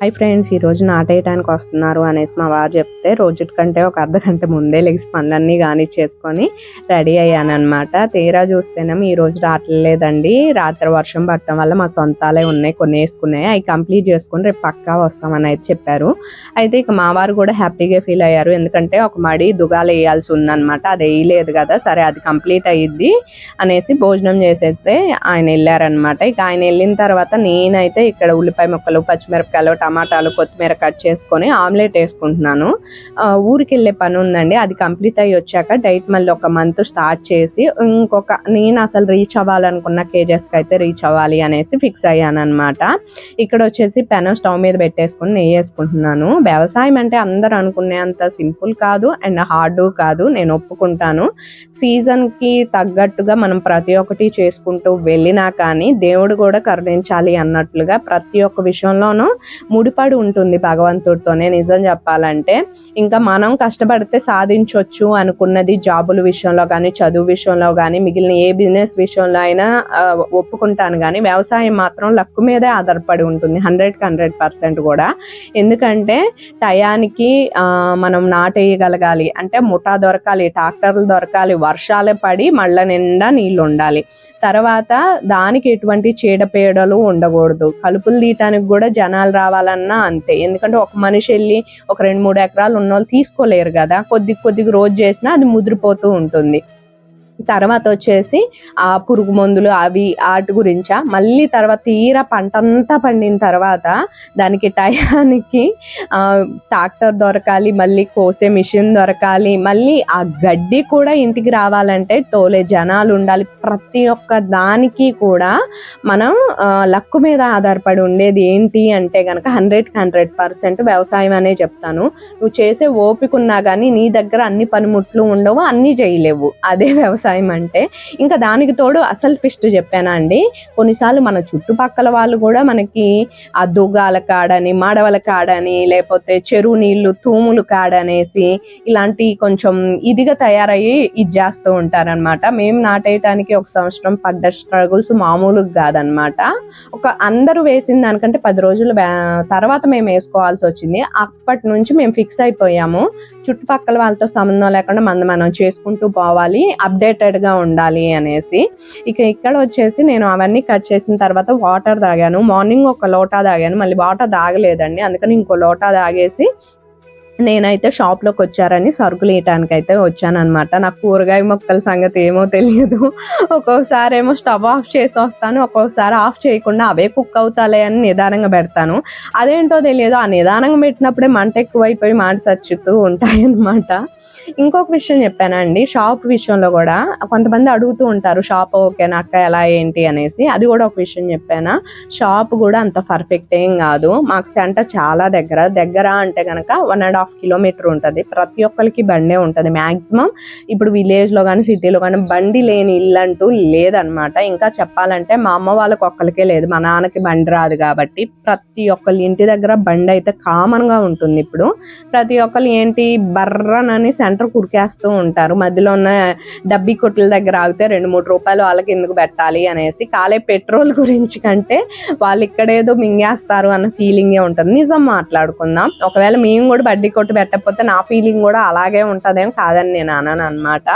Hi friends ఈ రోజు నాటేయడానికి వస్తున్నారు అనేసి మా వారు చెప్తే రోజుటి కంటే ఒక అర్ధ గంట ముందే లెగ్స్ పనులన్నీ కానీ చేసుకొని రెడీ అయ్యాను అనమాట తీరా చూస్తేనేమో ఈ రోజు రావట్లేదండి రాత్రి వర్షం పట్టడం వల్ల మా సొంతాలే ఉన్నాయి కొన్ని వేసుకున్నాయి అవి కంప్లీట్ చేసుకుని రేపు పక్కా వస్తామని అయితే చెప్పారు. అయితే ఇక మా వారు కూడా హ్యాపీగా ఫీల్ అయ్యారు. ఎందుకంటే ఒక మడి దుగాలు వేయాల్సి ఉందన్నమాట. అది వేయలేదు కదా సరే అది కంప్లీట్ అయ్యిద్ది అనేసి భోజనం చేసేస్తే ఆయన వెళ్ళారనమాట ఇక ఆయన వెళ్ళిన తర్వాత నేనైతే ఇక్కడ ఉల్లిపాయ ముక్కలు పచ్చిమిరపకాయలు టమాటాలు కొత్తిమీర కట్ చేసుకొని ఆమ్లెట్ వేసుకుంటున్నాను. ఊరికి వెళ్ళే పని ఉందండి. అది కంప్లీట్ అయ్యి వచ్చాక డైట్ మళ్ళీ ఒక మంత్ స్టార్ట్ చేసి ఇంకొక నేను అసలు రీచ్ అవ్వాలనుకున్న కేజెస్కి అయితే రీచ్ అవ్వాలి అనేసి ఫిక్స్ అయ్యాను అనమాట ఇక్కడ వచ్చేసి పెనం స్టవ్ మీద పెట్టేసుకొని నెయ్యి వేసుకుంటున్నాను. వ్యవసాయం అంటే అందరు అనుకునే అంత సింపుల్ కాదు అండ్ హార్డ్ కాదు. నేను ఒప్పుకుంటాను. సీజన్కి తగ్గట్టుగా మనం ప్రతి ఒక్కటి చేసుకుంటూ వెళ్ళినా కానీ దేవుడు కూడా కరుణించాలి అన్నట్లుగా ప్రతి ఒక్క విషయంలోనూ ముడిపడి ఉంటుంది భగవంతుడితోనే నిజం చెప్పాలంటే. ఇంకా మనం కష్టపడితే సాధించవచ్చు అనుకున్నది జాబుల విషయంలో కానీ చదువు విషయంలో కానీ మిగిలిన ఏ బిజినెస్ విషయంలో అయినా ఒప్పుకుంటాను కానీ వ్యవసాయం మాత్రం లక్కు మీదే ఆధారపడి ఉంటుంది. హండ్రెడ్కి హండ్రెడ్ పర్సెంట్ కూడా. ఎందుకంటే టయానికి మనం నాటేయగలగాలి. అంటే ముఠా దొరకాలి ట్రాక్టర్లు దొరకాలి వర్షాలు పడి మళ్ళ నిండా నీళ్ళు ఉండాలి తర్వాత దానికి ఎటువంటి చీడపీడలు ఉండకూడదు. కలుపులు తీయటానికి కూడా జనాలు రావాలన్నా అంతే. ఎందుకంటే ఒక మనిషి వెళ్ళి ఒక రెండు మూడు ఎకరాలు ఉన్న వాళ్ళు తీసుకోలేరు కదా. కొద్ది కొద్దిగా రోజు చేసినా అది ముదిరిపోతూ ఉంటుంది. తర్వాత వచ్చేసి ఆ పురుగు మందులు అవి వాటి గురించా మళ్ళీ తర్వాత తీరా పంట అంతా పండిన తర్వాత దానికి టయానికి ట్రాక్టర్ దొరకాలి మళ్ళీ కోసే మిషన్ దొరకాలి మళ్ళీ ఆ గడ్డి కూడా ఇంటికి రావాలంటే తోలే జనాలు ఉండాలి. ప్రతి ఒక్క దానికి కూడా మనం లక్కు మీద ఆధారపడి ఉండేది ఏంటి అంటే గనక హండ్రెడ్ హండ్రెడ్ పర్సెంట్ వ్యవసాయం అనే చెప్తాను. నువ్వు చేసే ఓపిక ఉన్నా కానీ నీ దగ్గర అన్ని పనిముట్లు ఉండవు అన్ని చేయలేవు. అదే వ్యవసాయం. అంటే ఇంకా దానికి తోడు అసలు ఫిస్ట్ చెప్పానా అండి? కొన్నిసార్లు మన చుట్టుపక్కల వాళ్ళు కూడా మనకి ఆ దుగాల కాడని మాడవల కాడని లేకపోతే చెరువు నీళ్ళు తూములు కాడనేసి ఇలాంటి కొంచెం ఇదిగా తయారయ్యి ఇది చేస్తూ ఉంటారనమాట మేము నాటేయటానికి ఒక సంవత్సరం పడ్డ స్ట్రగుల్స్ మామూలుగా కాదనమాట ఒక అందరూ వేసిన దానికంటే పది రోజుల తర్వాత మేము వేసుకోవాల్సి వచ్చింది. అప్పటి నుంచి మేము ఫిక్స్ అయిపోయాము. చుట్టుపక్కల వాళ్ళతో సంబంధం లేకుండా మనం మనం చేసుకుంటూ పోవాలి. అప్డేట్ గా ఉండాలి అనేసి. ఇక ఇక్కడ వచ్చేసి నేను అవన్నీ కట్ చేసిన తర్వాత వాటర్ తాగాను. మార్నింగ్ ఒక లోటా తాగాను. మళ్ళీ వాటర్ తాగలేదండి. అందుకని ఇంకో లోటా తాగేసి నేనైతే షాప్లోకి వచ్చారని సరుకులు వేయటానికి అయితే వచ్చానమాట నాకు కూరగాయ మొక్కల సంగతి ఏమో తెలియదు. ఒక్కోసారి ఏమో స్టవ్ ఆఫ్ చేసి వస్తాను. ఒక్కోసారి ఆఫ్ చేయకుండా అవే కుక్ అవుతాలే అని నిదానంగా పెడతాను. అదేంటో తెలియదు. ఆ నిదానంగా పెట్టినప్పుడే మంట ఎక్కువైపోయి మాట సచ్చుతూ ఉంటాయన్నమాట. ఇంకొక విషయం చెప్పానండి షాప్ విషయంలో కూడా కొంతమంది అడుగుతూ ఉంటారు షాప్ ఓకేనా అక్క ఎలా ఏంటి? అనేసి. అది కూడా ఒక విషయం చెప్పానా. షాప్ కూడా అంత పర్ఫెక్ట్ ఏం కాదు. మాకు సెంటర్ చాలా దగ్గర. దగ్గర అంటే కనుక వన్ అండ్ హాఫ్ కిలోమీటర్ ఉంటుంది. ప్రతి ఒక్కరికి బండే ఉంటుంది. మాక్సిమం ఇప్పుడు విలేజ్లో కానీ సిటీలో కానీ బండి లేని ఇల్లు అంటూ లేదనమాట. ఇంకా చెప్పాలంటే మా అమ్మ వాళ్ళకి ఒక్కరికే లేదు. మా నాన్నకి బండి రాదు కాబట్టి ప్రతి ఒక్కరి ఇంటి దగ్గర బండి అయితే కామన్గా ఉంటుంది ఇప్పుడు. ప్రతి ఒక్కరు ఏంటి బర్రనని సెంటర్ కురికేస్తూ ఉంటారు. మధ్యలో ఉన్న డబ్బీ కొట్ల దగ్గర ఆగితే రెండు మూడు రూపాయలు వాళ్ళకి ఎందుకు పెట్టాలి అనేసి కాలే పెట్రోల్ గురించి కంటే వాళ్ళు ఇక్కడేదో మింగేస్తారు అన్న ఫీలింగే ఉంటుంది. నిజం మాట్లాడుకుందాం. ఒకవేళ మేము కూడా బడ్డీ కొట్టు పెట్టకపోతే నా ఫీలింగ్ కూడా అలాగే ఉంటుందేమో కాదని నేను అన్నాను అనమాట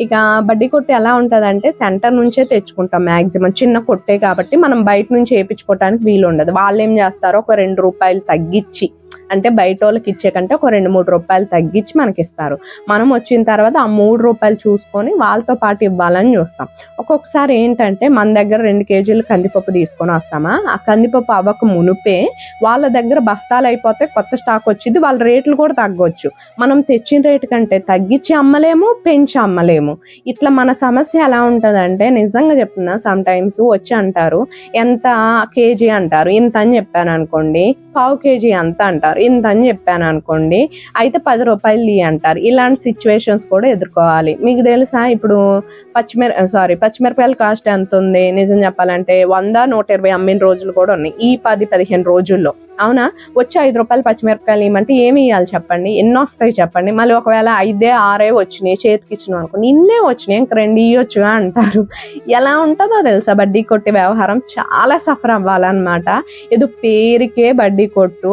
ఇక బడ్డీ కొట్టు ఎలా ఉంటదంటే సెంటర్ నుంచే తెచ్చుకుంటాం మాక్సిమం. చిన్న కొట్టే కాబట్టి మనం బయట నుంచి వేయించుకోవటానికి వీలు ఉండదు వాళ్ళు ఏం చేస్తారో ఒక రెండు రూపాయలు తగ్గించి అంటే బయట వాళ్ళకి ఇచ్చే కంటే ఒక రెండు మూడు రూపాయలు తగ్గించి మనకి ఇస్తారు మనం వచ్చిన తర్వాత ఆ మూడు రూపాయలు చూసుకొని వాళ్ళతో పాటు ఇవ్వాలని చూస్తాం. ఒక్కొక్కసారి ఏంటంటే మన దగ్గర రెండు కేజీలు కందిపప్పు తీసుకొని వస్తామా? ఆ కందిపప్పు అవ్వక మునుపే వాళ్ళ దగ్గర బస్తాలు అయిపోతే కొత్త స్టాక్ వచ్చింది వాళ్ళ రేట్లు కూడా తగ్గొచ్చు. మనం తెచ్చిన రేటు కంటే తగ్గించి అమ్మలేము పెంచి అమ్మలేము. ఇట్లా మన సమస్య ఎలా ఉంటదంటే నిజంగా చెప్తున్నా సమ్ టైమ్స్ వచ్చి అంటారు ఎంత కేజీ అంటారు ఇంత అని చెప్పాను అనుకోండి పావు కేజీ అంత అంటారు. ఇంత అని చెప్పాను అనుకోండి అయితే పది రూపాయలు ఇయ్యి అంటారు. ఇలాంటి సిచ్యువేషన్స్ కూడా ఎదుర్కోవాలి. మీకు తెలుసా? ఇప్పుడు పచ్చిమిర సారీ పచ్చిమిరపకాయల కాస్ట్ ఎంత ఉంది? నిజం చెప్పాలంటే వంద నూట ఇరవై అమ్మిన రోజులు కూడా ఉన్నాయి. ఈ పది పదిహేను రోజుల్లో. అవునా? వచ్చి ఐదు రూపాయలు పచ్చిమిరపకాయలు ఇవ్వమంటే ఏమి ఇవ్వాలి చెప్పండి? ఎన్ని వస్తాయి చెప్పండి? మళ్ళీ ఒకవేళ ఐదే ఆరే వచ్చినాయి చేతికి ఇచ్చిన అనుకోండి ఇన్నే వచ్చినాయి ఇంక రెండు ఇవ్వచ్చు అంటారు. ఎలా ఉంటుందో తెలుసా? బడ్డీ కొట్టే వ్యవహారం చాలా సఫర్ అవ్వాలన్నమాట. ఏదో పేరుకే బడ్డీ కొట్టు.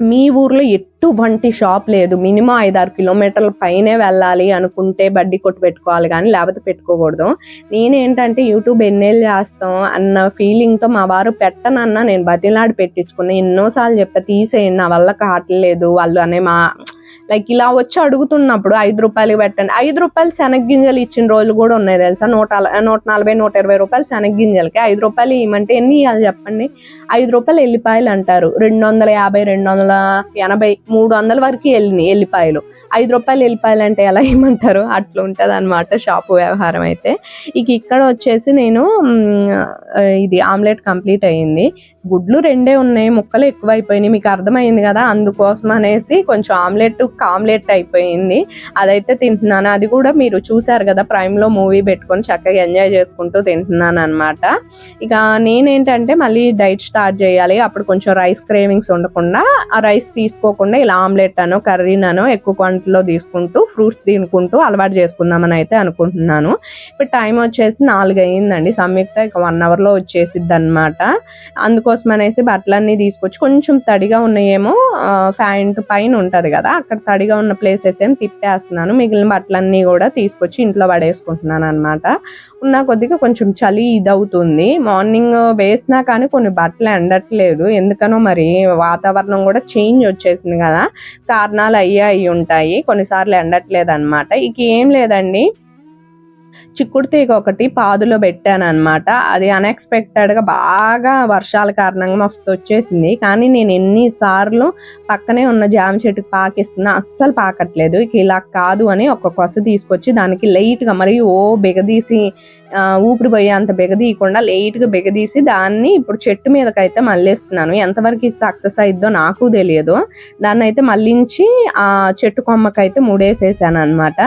మీ ఊర్లో ఎటువంటి షాప్ లేదు. మినిమం ఐదారు కిలోమీటర్ల పైనే వెళ్ళాలి అనుకుంటే బడ్డీ కొట్టు పెట్టుకోవాలి కానీ లేకపోతే పెట్టుకోకూడదు. నేనేంటంటే యూట్యూబ్ ఎన్నేళ్ళు చేస్తాం అన్న ఫీలింగ్తో మా వారు పెట్టనన్నా నేను బతిలాడి పెట్టించుకున్నాను ఎన్నోసార్లు చెప్పా తీసేయండి నా వల్ల కావట్లేదు వాళ్ళు అనే మా లైక్ ఇలా వచ్చి అడుగుతున్నప్పుడు ఐదు రూపాయలు పెట్టండి. ఐదు రూపాయలు శనగ ఇచ్చిన రోజులు కూడా ఉన్నాయి తెలుసా? నూట నూట నలభై నూట ఇరవై రూపాయలు శనగ గింజలకి ఐదు రూపాయలు ఇవ్వమంటే ఎన్ని ఇవ్వాలి చెప్పండి? ఐదు రూపాయలు ఎల్లిపాయలు అంటారు. రెండు వందల యాభై రెండు వందల ఎనభై మూడు వందల వరకు వెళ్ళినాయి ఎల్లిపాయలు. ఐదు రూపాయలు ఎల్లిపాయలు అంటే ఎలా ఇవ్వమంటారు? అట్లా ఉంటుంది అనమాట షాపు వ్యవహారం అయితే. ఇక ఇక్కడ వచ్చేసి నేను ఇది ఆమ్లెట్ కంప్లీట్ అయ్యింది గుడ్లు రెండే ఉన్నాయి ముక్కలు ఎక్కువ అయిపోయినాయి మీకు అర్థమైంది కదా? అందుకోసం అనేసి కొంచెం ఆమ్లెట్ కామ్లెట్ అయిపోయింది. అదైతే తింటున్నాను. అది కూడా మీరు చూసారు కదా ప్రైమ్లో మూవీ పెట్టుకొని చక్కగా ఎంజాయ్ చేసుకుంటూ తింటున్నాను అనమాట ఇక నేనేంటంటే మళ్ళీ డైట్ స్టార్ట్ చేయాలి. అప్పుడు కొంచెం రైస్ క్రేవింగ్స్ ఉండకుండా ఆ రైస్ తీసుకోకుండా ఇలా ఆమ్లెట్ అనో కర్రీనో ఎక్కువ క్వాంటిటీలో తీసుకుంటూ ఫ్రూట్స్ తినుకుంటూ అలవాటు చేసుకుందామని అయితే అనుకుంటున్నాను. ఇప్పుడు టైం వచ్చేసి నాలుగు అయ్యిందండి సంయుక్త ఇక వన్ అవర్లో వచ్చేసిద్ది అనమాట అందుకోసం అనేసి బట్టలన్నీ తీసుకొచ్చి కొంచెం తడిగా ఉన్నాయేమో ప్యాంట్ పైన ఉంటది కదా అక్కడ తడిగా ఉన్న ప్లేసెస్ ఏం తిప్పేస్తున్నాను. మిగిలిన బట్టలన్నీ కూడా తీసుకొచ్చి ఇంట్లో పడేసుకుంటున్నాను అనమాట ఉన్న కొద్దిగా కొంచెం చలి ఇదవుతుంది. మార్నింగ్ వేసినా కానీ కొన్ని బట్టలు ఎండట్లేదు ఎందుకనో మరి వాతావరణం కూడా చేంజ్ వచ్చేసింది కదా. కారణాలు అయ్యే అయి ఉంటాయి. కొన్నిసార్లు ఎండట్లేదు అనమాట ఇక ఏం లేదండి. చిక్కుడు తీగ ఒకటి పాదులో పెట్టాను అనమాట అది అన్ఎక్స్పెక్టెడ్గా గా బాగా వర్షాల కారణంగా మస్తు వచ్చేసింది. కానీ నేను ఎన్నిసార్లు పక్కనే ఉన్న జామ చెట్టుకి పాకిస్తున్నా అస్సలు పాకట్లేదు. ఇక ఇలా కాదు అని ఒక కొస తీసుకొచ్చి దానికి లైట్గా మరి ఓ బిగదీసి ఊపిరి పోయే అంత బిగదీయకుండా లైట్గా బిగదీసి దాన్ని ఇప్పుడు చెట్టు మీదకైతే మళ్ళేస్తున్నాను. ఎంతవరకు ఇది సక్సెస్ అయిద్దో నాకు తెలియదు. దాన్ని అయితే మళ్ళించి ఆ చెట్టు కొమ్మకైతే మూడేసేసాను అనమాట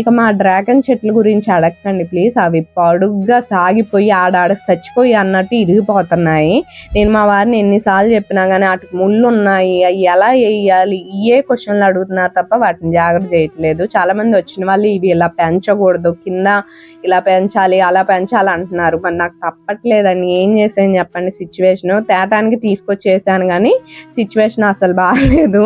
ఇక మా డ్రాగన్ చెట్ల గురించి అడగండి ప్లీజ్. అవి పొడుగ్గా సాగిపోయి ఆడాడ చచ్చిపోయి అన్నట్టు ఇరిగిపోతున్నాయి. నేను మా వారిని ఎన్నిసార్లు చెప్పినా కానీ వాటికి ముళ్ళు ఉన్నాయి అవి ఎలా వేయాలి? ఇయే క్వశ్చన్లు అడుగుతున్నారు తప్ప వాటిని జాగ్రత్త చేయట్లేదు. చాలా మంది వచ్చిన వాళ్ళు ఇవి ఇలా పెంచకూడదు. కింద ఇలా పెంచాలి. అలా పెంచాలంటున్నారు. మరి నాకు తప్పట్లేదండి ఏం చేసాను చెప్పండి సిచ్యువేషను తేటానికి తీసుకొచ్చేసాను కానీ సిచ్యువేషన్ అసలు బాగాలేదు.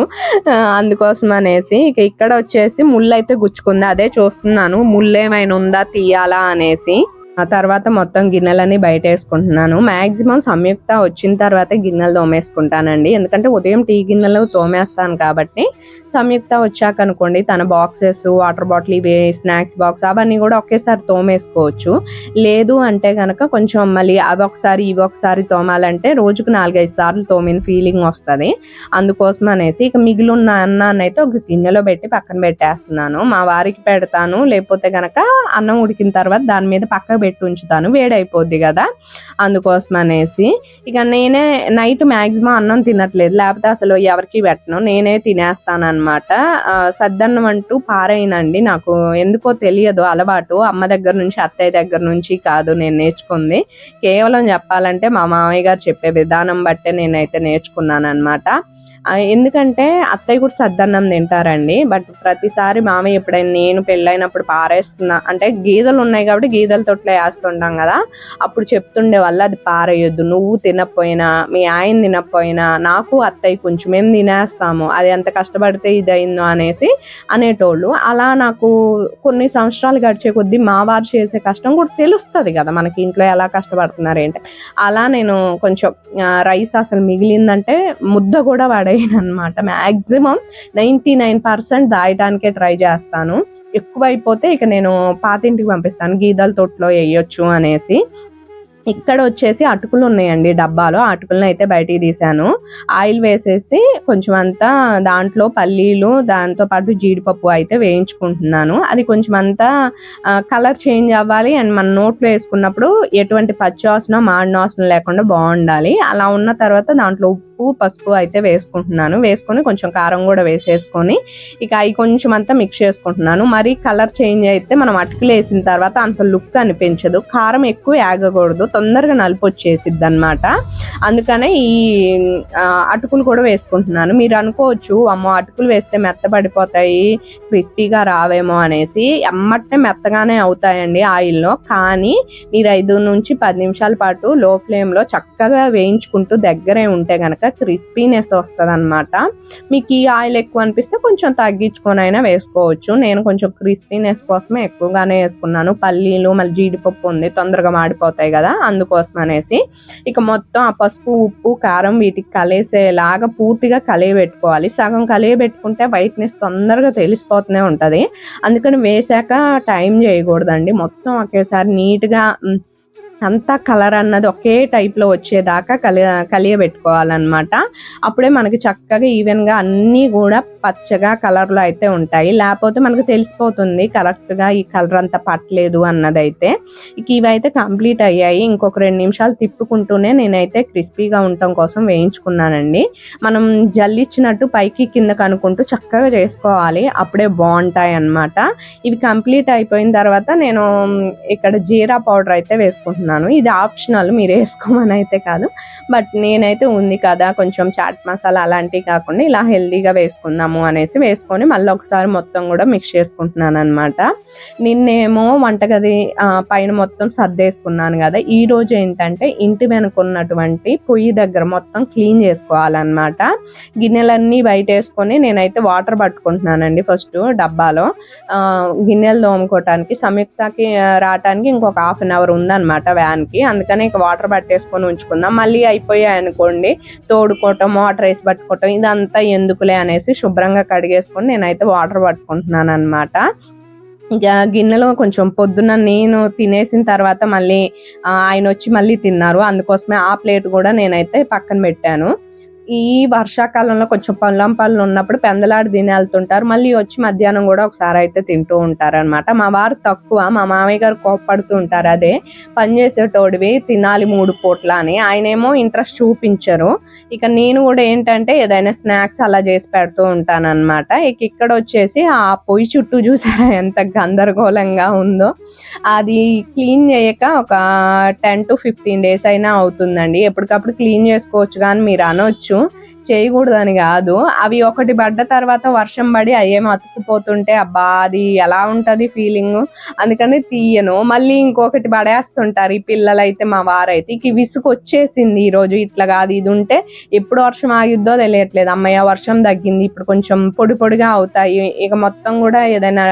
అందుకోసం అనేసి ఇక ఇక్కడ వచ్చేసి ముళ్ళు అయితే గుచ్చుకుంది. అదే చూస్తున్నాను. ముళ్ళు ఏమైనా ఉందా తీయాలా అనేసి. ఆ తర్వాత మొత్తం గిన్నెలన్నీ బయట వేసుకుంటున్నాను మాక్సిమం సంయుక్త వచ్చిన తర్వాత గిన్నెలు తోమేసుకుంటానండి. ఎందుకంటే ఉదయం టీ గిన్నెలు తోమేస్తాను కాబట్టి సంయుక్త వచ్చాక అనుకోండి తన బాక్సెస్ వాటర్ బాటిల్ ఇవి స్నాక్స్ బాక్స్ అవన్నీ కూడా ఒకేసారి తోమేసుకోవచ్చు. లేదు అంటే కనుక కొంచెం మళ్ళీ అవి ఒకసారి ఇవి ఒకసారి తోమాలంటే రోజుకు నాలుగైదు సార్లు తోమిన ఫీలింగ్ వస్తుంది. అందుకోసం అనేసి ఇక మిగిలిన అన్నాన్ని అయితే ఒక గిన్నెలో పెట్టి పక్కన పెట్టేస్తున్నాను. మా వారికి పెడతాను. లేకపోతే గనక అన్నం ఉడికిన తర్వాత దాని మీద పక్కకు పెట్టి ఉంచుతాను వేడైపోద్ది కదా. అందుకోసం అనేసి ఇక నేనే నైట్ మాక్సిమం అన్నం తినట్లేదు. లేకపోతే అసలు ఎవరికి పెట్టను. నేనే తినేస్తాను అనమాట సద్దన్నం అంటూ పారైనండి నాకు. ఎందుకో తెలియదు అలవాటు. అమ్మ దగ్గర నుంచి అత్తయ్య దగ్గర నుంచి కాదు నేను నేర్చుకుంది. కేవలం చెప్పాలంటే మా మామయ్య గారు చెప్పే విధానం బట్టే నేనైతే నేర్చుకున్నాను అనమాట ఎందుకంటే అత్తయ్య కూడా సద్దన్నం తింటారండి. బట్ ప్రతిసారి మామయ్య ఎప్పుడైనా నేను పెళ్ళైనప్పుడు పారేస్తున్నా అంటే గీదలు ఉన్నాయి కాబట్టి గీదల తొట్లో వేస్తుంటాం కదా అప్పుడు చెప్తుండే వల్ల అది పారేయొద్దు నువ్వు తినకపోయినా మీ ఆయన తినకపోయినా నాకు అత్తయ్య కొంచెం మేము తినేస్తాము అది ఎంత కష్టపడితే ఇది అయిందో అనేసి అనేటోళ్ళు. అలా నాకు కొన్ని సంవత్సరాలు గడిచే కొద్దీ మా వారు చేసే కష్టం కూడా తెలుస్తుంది కదా మనకి ఇంట్లో ఎలా కష్టపడుతున్నారు ఏంటి అలా నేను కొంచెం రైస్ అసలు మిగిలిందంటే ముద్ద కూడా ట్రైన్ అనమాట మ్యాక్సిమం నైంటీ నైన్ పర్సెంట్ దాయటానికే ట్రై చేస్తాను. ఎక్కువైపోతే ఇక నేను పాతింటికి పంపిస్తాను. గీదల తొట్లో వేయొచ్చు అనేసి. ఇక్కడ వచ్చేసి అటుకులు ఉన్నాయండి డబ్బాలో. అటుకులను అయితే బయటికి తీసాను ఆయిల్ వేసేసి కొంచెం అంతా దాంట్లో పల్లీలు దాంతో పాటు జీడిపప్పు అయితే వేయించుకుంటున్నాను. అది కొంచెం అంతా కలర్ చేంజ్ అవ్వాలి. అండ్ మన నోట్లో వేసుకున్నప్పుడు ఎటువంటి పచ్చి వాసన మాడిన వాసన లేకుండా బాగుండాలి. అలా ఉన్న తర్వాత దాంట్లో ఉప్పు ఉప్పు పసుపు అయితే వేసుకుంటున్నాను. వేసుకొని కొంచెం కారం కూడా వేసేసుకొని ఇక అవి కొంచెం అంతా మిక్స్ చేసుకుంటున్నాను. మరి కలర్ చేంజ్ అయితే మనం అటుకులు వేసిన తర్వాత అంత లుక్ అనిపించదు. కారం ఎక్కువ ఆగకూడదు తొందరగా నలుపు వచ్చేసిద్ది అనమాట అందుకనే ఈ అటుకులు కూడా వేసుకుంటున్నాను. మీరు అనుకోవచ్చు అమ్మో అటుకులు వేస్తే మెత్తబడిపోతాయి క్రిస్పీగా రావేమో అనేసి అమ్మటే మెత్తగానే అవుతాయండి ఆయిల్లో. కానీ మీరు ఐదు నుంచి పది నిమిషాల పాటు లో ఫ్లేమ్లో చక్కగా వేయించుకుంటూ దగ్గరే ఉంటే కనుక గనక క్రిస్పీనెస్ వస్తుంది అనమాట మీకు ఈ ఆయిల్ ఎక్కువ అనిపిస్తే కొంచెం తగ్గించుకొని అయినా వేసుకోవచ్చు. నేను కొంచెం క్రిస్పీనెస్ కోసమే ఎక్కువగానే వేసుకున్నాను. పల్లీలు మళ్ళీ జీడిపప్పు ఉంది తొందరగా మాడిపోతాయి కదా అందుకోసం అనేసి. ఇక మొత్తం ఆ పసుపు ఉప్పు కారం వీటికి కలిసేలాగా పూర్తిగా కలిగి పెట్టుకోవాలి సగం కలిగి పెట్టుకుంటే వైట్నెస్ తొందరగా తెలిసిపోతూనే ఉంటది. అందుకని వేసాక టైం చేయకూడదండి. మొత్తం ఒకేసారి నీట్గా అంతా కలర్ అన్నది ఒకే టైప్లో లో వచ్చేదాకా కలి కలియబెట్టుకోవాలన్నమాట. అప్పుడే మనకి చక్కగా ఈవెన్గా అన్నీ కూడా పచ్చగా కలర్లో అయితే ఉంటాయి. లేకపోతే మనకు తెలిసిపోతుంది కరెక్ట్గా ఈ కలర్ అంతా పట్టలేదు అన్నదైతే. ఇక ఇవైతే కంప్లీట్ అయ్యాయి. ఇంకొక రెండు నిమిషాలు తిప్పుకుంటూనే నేనైతే క్రిస్పీగా ఉండటం కోసం వేయించుకున్నానండి. మనం జల్లిచ్చినట్టు పైకి కిందకు అనుకుంటూ చక్కగా చేసుకోవాలి. అప్పుడే బాగుంటాయి అన్నమాట. ఇవి కంప్లీట్ అయిపోయిన తర్వాత నేను ఇక్కడ జీరా పౌడర్ అయితే వేసుకుంటున్నాను. ఇది ఆప్షనల్ మీరు వేసుకోమని అయితే కాదు. బట్ నేనైతే ఉంది కదా కొంచెం చాట్ మసాలా అలాంటివి కాకుండా ఇలా హెల్దీగా వేసుకుందాము అనేసి వేసుకొని మళ్ళీ ఒకసారి మొత్తం కూడా మిక్స్ చేసుకుంటున్నాను అనమాట నిన్నేమో వంటగది పైన మొత్తం సర్దేసుకున్నాను కదా ఈ రోజు ఏంటంటే ఇంటి వెనుక ఉన్నటువంటి పొయ్యి దగ్గర మొత్తం క్లీన్ చేసుకోవాలన్నమాట. గిన్నెలన్నీ బయట వేసుకొని నేనైతే వాటర్ పట్టుకుంటున్నానండి ఫస్ట్ డబ్బాలో. ఆ, గిన్నెలు తోముకోవటానికి సంయుక్తకి రావటానికి ఇంకొక హాఫ్ అన్ అవర్ ఉందన్నమాట. వ్యాన్కి అందుకని ఇక వాటర్ పట్టేసుకొని ఉంచుకుందాం. మళ్ళీ అయిపోయాయి అనుకోండి తోడుకోవటం వాటర్ వేసి పట్టుకోవటం ఇదంతా ఎందుకులే అనేసి శుభ్రంగా కడిగేసుకొని నేనైతే వాటర్ పట్టుకుంటున్నాను అనమాట ఇక గిన్నెలో కొంచెం పొద్దున్న నేను తినేసిన తర్వాత మళ్ళీ ఆయన వచ్చి మళ్ళీ తిన్నారు. అందుకోసమే ఆ ప్లేట్ కూడా నేనైతే పక్కన పెట్టాను. ఈ వర్షాకాలంలో కొంచెం పొలం పళ్ళు ఉన్నప్పుడు పెందలాడి తిని వెళ్తుంటారు. మళ్ళీ వచ్చి మధ్యాహ్నం కూడా ఒకసారి అయితే తింటూ ఉంటారు అనమాట మా వారు తక్కువ మా మామయ్య గారు కోప్పడుతూ ఉంటారు. అదే పని చేసేటోడివి తినాలి మూడు పూట్ల అని. ఆయన ఏమో ఇంట్రెస్ట్ చూపించరు. ఇక నేను కూడా ఏంటంటే ఏదైనా స్నాక్స్ అలా చేసి పెడుతూ ఉంటాను అనమాట ఇక ఇక్కడ వచ్చేసి ఆ పొయ్యి చుట్టూ చూసారా ఎంత గందరగోళంగా ఉందో. అది క్లీన్ చేయక ఒక టెన్ టు ఫిఫ్టీన్ డేస్ అయినా అవుతుందండి. ఎప్పటికప్పుడు క్లీన్ చేసుకోవచ్చు కానీ మీరు అనొచ్చు. చేయకూడదని కాదు. అవి ఒకటి పడ్డ తర్వాత వర్షం పడి అయ్యేమో అతుక్కుపోతుంటే అబ్బా అది ఎలా ఉంటది ఫీలింగ్ అందుకని తీయను. మళ్ళీ ఇంకొకటి పడేస్తుంటారు. ఈ పిల్లలు అయితే మా వారైతే ఇక విసుగు వచ్చేసింది ఈ రోజు ఇట్లా కాదు. ఇది ఉంటే ఎప్పుడు వర్షం ఆగిద్దో తెలియట్లేదు. అమ్మయ్య వర్షం తగ్గింది. ఇప్పుడు కొంచెం పొడి పొడిగా అవుతాయి. ఇక మొత్తం కూడా ఏదైనా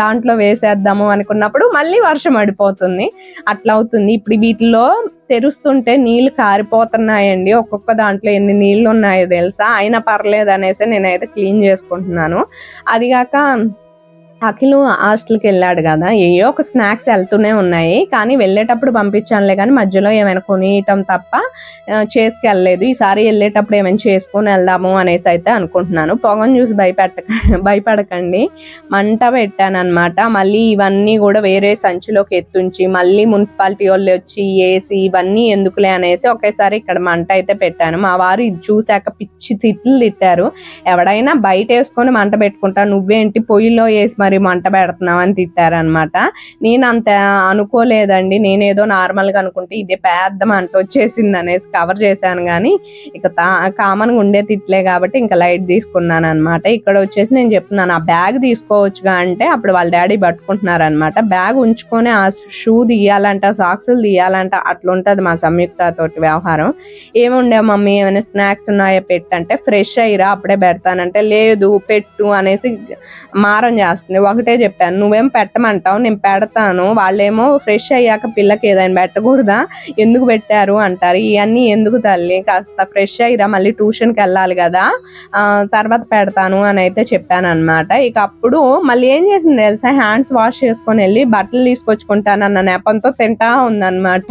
దాంట్లో వేసేద్దాము అనుకున్నప్పుడు మళ్ళీ వర్షం పడిపోతుంది. అట్లా అవుతుంది. ఇప్పుడు వీటిలో తెరుస్తుంటే నీళ్ళు కారిపోతున్నాయండి. ఒక్కొక్క దాంట్లో ఎన్ని నీళ్ళు ఉన్నాయో తెలుసా? అయినా పర్లేదు అనేసి నేనైతే క్లీన్ చేసుకుంటున్నాను. అది కాక అఖిలు హాస్టల్కి వెళ్ళాడు కదా. ఏయో ఒక స్నాక్స్ వెళ్తూనే ఉన్నాయి. కానీ వెళ్ళేటప్పుడు పంపించానులే కానీ మధ్యలో ఏమైనా కొనియటం తప్ప ఆ, చేసుకెళ్ళలేదు. ఈసారి వెళ్ళేటప్పుడు ఏమైనా చేసుకొని వెళ్దాము అనేసి అయితే అనుకుంటున్నాను. పొగను చూసి భయపెట్టక భయపడకండి. మంట పెట్టాను అనమాట మళ్ళీ ఇవన్నీ కూడా వేరే సంచిలోకి ఎత్తుంచి మళ్ళీ మున్సిపాలిటీ వాళ్ళు వచ్చి వేసి ఇవన్నీ ఎందుకులే అనేసి ఒకేసారి ఇక్కడ మంట అయితే పెట్టాను. మా వారు ఇది చూశాక పిచ్చి తిట్లు తిట్టారు. ఎవడైనా బయట వేసుకొని మంట పెట్టుకుంటా నువ్వేంటి పొయ్యిలో వేసి మరి మంట పెడుతున్నావు అని తిట్టారనమాట నేను అంత అనుకోలేదండి. నేనేదో నార్మల్గా అనుకుంటే ఇదే పెద్ద మంట వచ్చేసింది అనేసి కవర్ చేశాను కానీ ఇక కామన్గా ఉండే తిట్లే కాబట్టి ఇంకా లైట్ తీసుకున్నాను అనమాట ఇక్కడ వచ్చేసి నేను చెప్తున్నాను ఆ బ్యాగ్ తీసుకోవచ్చుగా అంటే అప్పుడు వాళ్ళ డాడీ పట్టుకుంటున్నారనమాట బ్యాగ్ ఉంచుకొని ఆ షూ తీయాలంట సాక్సులు తీయాలంట అట్లుంటుంది మా సంయుక్త తోటి వ్యవహారం. ఏముండే మమ్మీ ఏమైనా స్నాక్స్ ఉన్నాయా పెట్టంటే ఫ్రెష్ అయ్యిరా అప్పుడే పెడతానంటే లేదు పెట్టు అనేసి మారం చేస్తుంది. ఒకటే చెప్పాను. నువ్వేం పెట్టమంటావు నేను పెడతాను. వాళ్ళేమో ఫ్రెష్ అయ్యాక పిల్లకి ఏదైనా పెట్టకూడదా? ఎందుకు పెట్టారు అంటారు. ఇవన్నీ ఎందుకు తల్లి? కాస్త ఫ్రెష్ అయ్యిరా మళ్ళీ ట్యూషన్కి వెళ్ళాలి కదా. ఆ, తర్వాత పెడతాను అని అయితే చెప్పాను అనమాట ఇక అప్పుడు మళ్ళీ ఏం చేసింది తెలుసా? హ్యాండ్స్ వాష్ చేసుకొని వెళ్ళి బట్టలు తీసుకొచ్చుకుంటానన్న నెపంతో తింటా ఉందన్నమాట.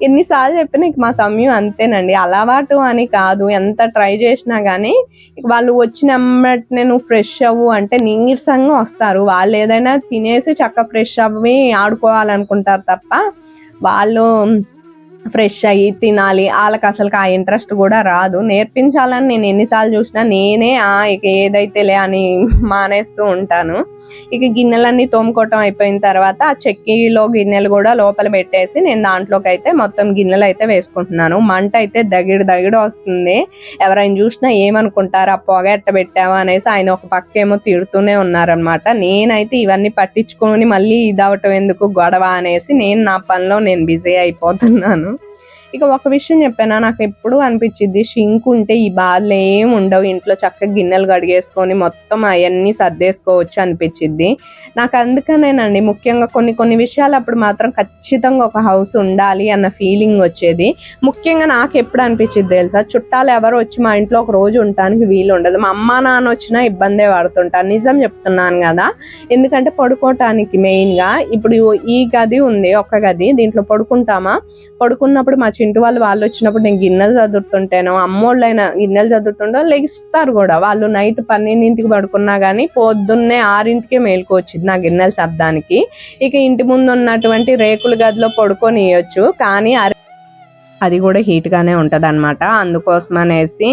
ఎన్నిసార్లు చెప్పిన ఇక మా సమయం అంతేనండి. అలవాటు అని కాదు. ఎంత ట్రై చేసినా కానీ ఇక వాళ్ళు వచ్చిన వెంటనే నువ్వు ఫ్రెష్ అవ్వు అంటే నీరసంగా వస్తారు. వాళ్ళు ఏదైనా తినేసి చక్క ఫ్రెష్ అవ్వి ఆడుకోవాలనుకుంటారు తప్ప వాళ్ళు ఫ్రెష్ అయ్యి తినాలి. వాళ్ళకి అసలు ఆ ఇంట్రెస్ట్ కూడా రాదు. నేర్పించాలని నేను ఎన్నిసార్లు చూసినా నేనే ఆ ఇక ఏదైతేలే అని మానేస్తూ ఉంటాను. ఇక గిన్నెలన్నీ తోముకోవటం అయిపోయిన తర్వాత ఆ చెక్కీలో గిన్నెలు కూడా లోపల పెట్టేసి నేను దాంట్లోకి అయితే మొత్తం గిన్నెలు అయితే వేసుకుంటున్నాను. మంట అయితే దగిడి దగిడి వస్తుంది. ఎవరైనా చూసినా ఏమనుకుంటారు ఆ పొగ ఎట్ట పెట్టావా అనేసి ఆయన ఒక పక్క ఏమో తిడుతూనే ఉన్నారనమాట నేనైతే ఇవన్నీ పట్టించుకొని మళ్ళీ ఇదవటం ఎందుకు గొడవ అనేసి నేను నా పనిలో నేను బిజీ అయిపోతున్నాను. ఇక ఒక విషయం చెప్పానా? నాకు ఎప్పుడు అనిపించింది షింక్ ఉంటే ఈ బాధలు ఏం ఉండవు. ఇంట్లో చక్కగా గిన్నెలు కడిగేసుకొని మొత్తం అవన్నీ సర్దేసుకోవచ్చు అనిపించింది నాకు అందుకనేనండి ముఖ్యంగా కొన్ని కొన్ని విషయాలు అప్పుడు మాత్రం ఖచ్చితంగా ఒక హౌస్ ఉండాలి అన్న ఫీలింగ్ వచ్చేది. ముఖ్యంగా నాకు ఎప్పుడు అనిపించింది తెలుసా? చుట్టాలు ఎవరు వచ్చి మా ఇంట్లో ఒక రోజు ఉండటానికి వీలు ఉండదు. మా అమ్మ నాన్న వచ్చినా ఇబ్బందే పడుతుంటాను నిజం చెప్తున్నాను కదా? ఎందుకంటే పడుకోవటానికి మెయిన్గా ఇప్పుడు ఈ గది ఉంది ఒక గది. దీంట్లో పడుకుంటామా? పడుకున్నప్పుడు మా చింటూ వాళ్ళు వాళ్ళు వచ్చినప్పుడు నేను గిన్నెలు చదువుతుంటాను అమ్మోళ్ళైనా గిన్నెలు చదువుతుంటో లెగిస్తారు కూడా. వాళ్ళు నైట్ పన్నెండింటికి పడుకున్నా కానీ పొద్దున్నే ఆరింటికే మేలుకు నా గిన్నెల శబ్దానికి ఇక ఇంటి ముందు ఉన్నటువంటి రేకుల గదిలో పడుకొనియొచ్చు కానీ అది కూడా హీట్ గానే అనమాట అందుకోసం అనేసి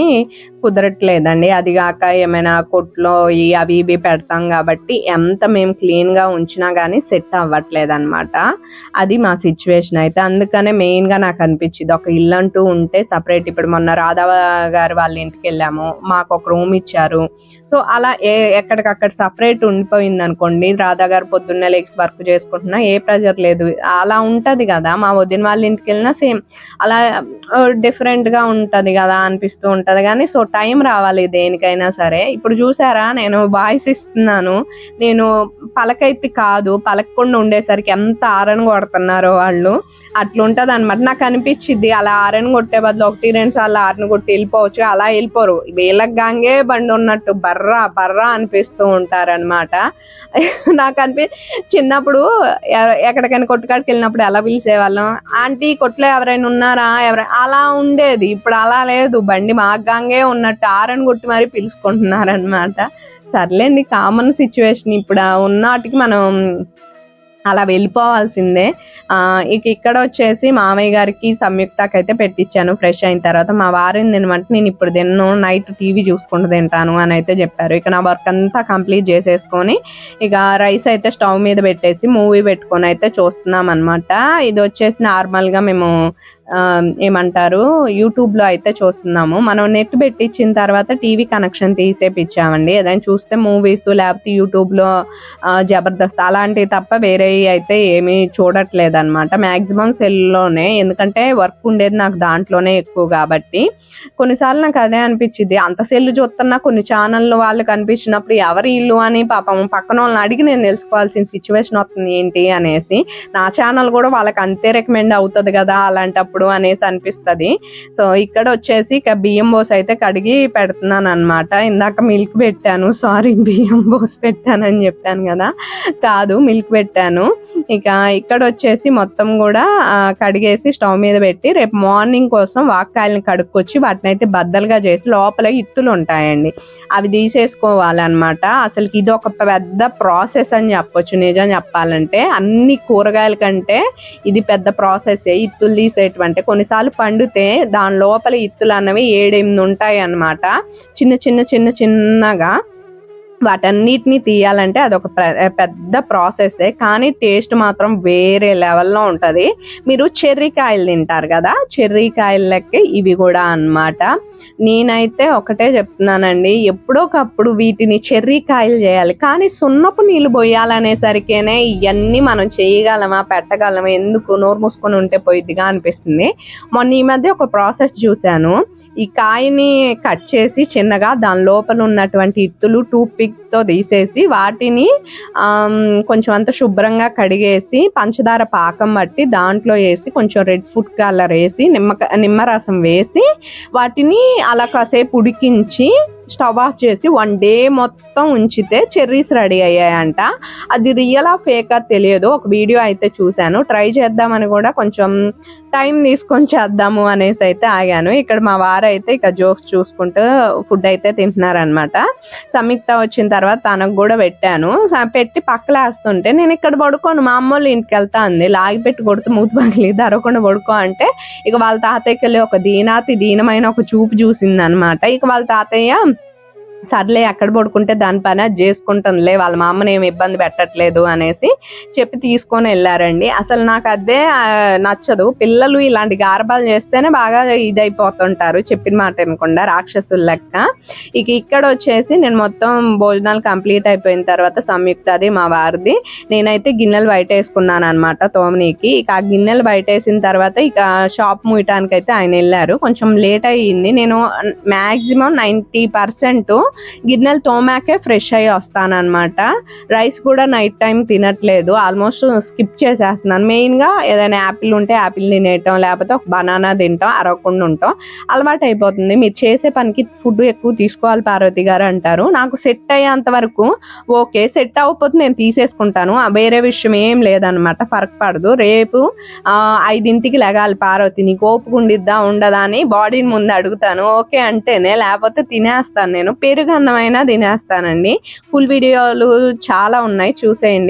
కుదరట్లేదండి. అది కాక ఏమైనా కొట్లో ఈ అవి ఇవి పెడతాం కాబట్టి ఎంత మేము క్లీన్గా ఉంచినా కానీ సెట్ అవ్వట్లేదు అనమాట అది మా సిచ్యువేషన్ అయితే. అందుకనే మెయిన్గా నాకు అనిపించింది. ఒక ఇల్లు అంటూ ఉంటే సపరేట్ ఇప్పుడు మొన్న రాధవ గారు వాళ్ళ ఇంటికి వెళ్ళాము. మాకు ఒక రూమ్ ఇచ్చారు. సో అలా ఏ ఎక్కడికక్కడ సపరేట్ ఉండిపోయింది అనుకోండి రాధా గారు పొద్దున్నే లెగ్స్ వర్క్ చేసుకుంటున్నా ఏ ప్రెజర్ లేదు. అలా ఉంటది కదా. మా వదిన వాళ్ళ ఇంటికి వెళ్ళినా సేమ్ అలా డిఫరెంట్గా ఉంటది కదా అనిపిస్తూ ఉంటది. కానీ సో టైం రావాలి దేనికైనా సరే. ఇప్పుడు చూసారా నేను వాయిస్ ఇస్తున్నాను. నేను పలకైతే కాదు పలకకుండా ఉండేసరికి ఎంత ఆరని కొడుతున్నారో వాళ్ళు. అట్లుంటుంది అనమాట నాకు అనిపించింది అలా ఆరని కొట్టే బదులు ఒకటి రెండు సార్లు ఆరని కొట్టి వెళ్ళిపోవచ్చు. అలా వెళ్ళిపోరు. వీళ్ళకి గాంగే బండి ఉన్నట్టు బర్రా బర్రా అనిపిస్తూ ఉంటారనమాట నాకు అనిపి చిన్నప్పుడు ఎక్కడికైనా కొట్టుకాడికి వెళ్ళినప్పుడు ఎలా పిలిచేవాళ్ళం? ఆంటీ కొట్లో ఎవరైనా ఉన్నారా? ఎవరైనా అలా ఉండేది. ఇప్పుడు అలా లేదు. బండి మాగాంగే ఉన్నట్టు ఆరని కొట్టి మరీ పిలుచుకుంటున్నారనమాట సర్లేండి కామన్ సిచ్యువేషన్. ఇప్పుడు ఉన్నటికి ఉన్నాటికి మనం అలా వెళ్ళిపోవాల్సిందే. ఇక ఇక్కడ వచ్చేసి మామయ్య గారికి సంయుక్తకి అయితే పెట్టించాను ఫ్రెష్ అయిన తర్వాత మా వారిని తినమంటే నేను ఇప్పుడు తిన్ను నైట్ టీవీ చూసుకుంటూ తింటాను అని అయితే చెప్పారు. ఇక నా వర్క్ అంతా కంప్లీట్ చేసేసుకొని ఇక రైస్ అయితే స్టవ్ మీద పెట్టేసి మూవీ పెట్టుకొని అయితే చూస్తున్నాం అనమాట ఇది వచ్చేసి నార్మల్గా మేము ఏమంటారు యూట్యూబ్లో అయితే చూస్తున్నాము. మనం నెట్ పెట్టించిన తర్వాత టీవీ కనెక్షన్ తీసేపిచ్చామండి. ఏదైనా చూస్తే మూవీస్ లేకపోతే యూట్యూబ్లో జబర్దస్త్ అలాంటివి తప్ప వేరే అయితే ఏమీ చూడట్లేదు అనమాట మాక్సిమం సెల్లోనే. ఎందుకంటే వర్క్ ఉండేది నాకు దాంట్లోనే ఎక్కువ కాబట్టి. కొన్నిసార్లు నాకు అదే అనిపించింది అంత సెల్ చూస్తున్నా కొన్ని ఛానళ్ళు వాళ్ళు కనిపించినప్పుడు ఎవరి ఇల్లు అని పాపం పక్కన వాళ్ళని అడిగి నేను తెలుసుకోవాల్సిన సిచ్యువేషన్ వస్తుంది ఏంటి అనేసి. నా ఛానల్ కూడా వాళ్ళకి అంతే రికమెండ్ అవుతుంది కదా అలాంటప్పుడు. అనేసి అనిపిస్తది. సో ఇక్కడ వచ్చేసి ఇక బియ్యం బోస్ అయితే కడిగి పెడుతున్నాను అనమాట ఇందాక మిల్క్ పెట్టాను. సారీ బియ్యం బోస్ పెట్టానని చెప్పాను కదా. కాదు మిల్క్ పెట్టాను. ఇక ఇక్కడ వచ్చేసి మొత్తం కూడా కడిగేసి స్టవ్ మీద పెట్టి రేపు మార్నింగ్ కోసం వాక్కాయలను కడుక్కొచ్చి వాటిని అయితే బద్దలుగా చేసి లోపల ఇత్తులు ఉంటాయండి. అవి తీసేసుకోవాలన్నమాట. అసలు ఇది ఒక పెద్ద ప్రాసెస్ అని చెప్పొచ్చు. నిజం చెప్పాలంటే అన్ని కూరగాయల కంటే ఇది పెద్ద ప్రాసెస్. ఇత్తులు తీసేటువంటి అంటే కొన్నిసార్లు పండితే దాని లోపల ఇత్తులు అన్నవి ఏడెనిమిది ఉంటాయి అన్నమాట. చిన్న చిన్న చిన్న చిన్నగా వాటన్నిటిని తీయాలంటే అదొక పెద్ద ప్రాసెస్. కానీ టేస్ట్ మాత్రం వేరే లెవెల్లో ఉంటుంది. మీరు చెర్రీ కాయలు తింటారు కదా చెర్రీ ఇవి కూడా అన్నమాట. నేనైతే ఒకటే చెప్తున్నానండి. ఎప్పుడోకప్పుడు వీటిని చెర్రీ కాయలు చేయాలి. కానీ సున్నపు నీళ్ళు పోయాలనేసరికేనే ఇవన్నీ మనం చేయగలమా పెట్టగలమా ఎందుకు నోరు మూసుకొని ఉంటే పోయిద్దిగా అనిపిస్తుంది. మొన్న ఈ మధ్య ఒక ప్రాసెస్ చూశాను. ఈ కాయని కట్ చేసి చిన్నగా దాని లోపల ఉన్నటువంటి ఇత్తులు టూ పిక్తో తీసేసి వాటిని కొంచెం అంత శుభ్రంగా కడిగేసి పంచదార పాకం బట్టి దాంట్లో వేసి కొంచెం రెడ్ ఫుడ్ కలర్ వేసి నిమ్మక నిమ్మరసం వేసి వాటిని అలా కాసేపు ఉడికించి స్టవ్ ఆఫ్ చేసి వన్ డే మొత్తం ఉంచితే చెర్రీస్ రెడీ అయ్యాయంట. అది రియల్ ఫేకా ఫేక్ తెలియదు. ఒక వీడియో అయితే చూశాను. ట్రై చేద్దామని కూడా కొంచెం టైం తీసుకొని చేద్దాము అనేసి అయితే ఆగాను. ఇక్కడ మా వారు అయితే ఇక జోక్స్ చూసుకుంటూ ఫుడ్ అయితే తింటున్నారనమాట సంయుక్త వచ్చిన తర్వాత తనకు కూడా పెట్టాను. పెట్టి పక్కలేస్తుంటే నేను ఇక్కడ పడుకోను. మా అమ్మ వాళ్ళ ఇంటికి వెళ్తా అంది. లాగి పెట్టి కొడుతూ మూతి పగిలి దరకుండా పడుకో అంటే ఇక వాళ్ళ తాతయ్యకి వెళ్ళి ఒక దీనాతి దీనమైన ఒక చూపు చూసింది అనమాట ఇక వాళ్ళ తాతయ్య సర్లే ఎక్కడ పడుకుంటే దాని పైన అది చేసుకుంటుందిలే వాళ్ళ మా అమ్మని ఏమి ఇబ్బంది పెట్టట్లేదు అనేసి చెప్పి తీసుకొని వెళ్ళారండి. అసలు నాకు అదే నచ్చదు. పిల్లలు ఇలాంటి గారబాలు చేస్తేనే బాగా ఇదైపోతుంటారు చెప్పిన మాట వినకుండా రాక్షసుల లెక్క. ఇక ఇక్కడ వచ్చేసి నేను మొత్తం భోజనాలు కంప్లీట్ అయిపోయిన తర్వాత సంయుక్తది మా వారిది. నేనైతే గిన్నెలు బయట వేసుకున్నాను అనమాట తోమనీకి. ఇక ఆ గిన్నెలు బయట వేసిన తర్వాత ఇక షాప్ ముయటానికి అయితే ఆయన వెళ్ళారు. కొంచెం లేట్ అయ్యింది. నేను మాక్సిమం నైంటీ పర్సెంట్ గిన్నెలు తోమాకే ఫ్రెష్ అయ్యి వస్తానన్నమాట. రైస్ కూడా నైట్ టైం తినట్లేదు. ఆల్మోస్ట్ స్కిప్ చేసేస్తున్నాను. మెయిన్గా ఏదైనా యాపిల్ ఉంటే యాపిల్ తినేయటం లేకపోతే ఒక బనానా తింటాం అరవకుండా ఉంటాం. అలవాటు అయిపోతుంది. మీరు చేసే పనికి ఫుడ్ ఎక్కువ తీసుకోవాలి పార్వతి గారు అంటారు. నాకు సెట్ అయ్యేంత వరకు ఓకే సెట్ అవ్వకపోతే నేను తీసేసుకుంటాను. ఆ వేరే విషయం ఏం లేదనమాట ఫరక్ పడదు. రేపు ఐదింటికి లెగాలి పార్వతి. నీకు ఓపుకుండిద్దా ఉండదా అని బాడీని ముందు అడుగుతాను. ఓకే అంటేనే లేకపోతే తినేస్తాను నేను. పెరుగు తినేస్తానండి. ఫుల్ వీడియోలు చాలా ఉన్నాయి. చూసేయండి.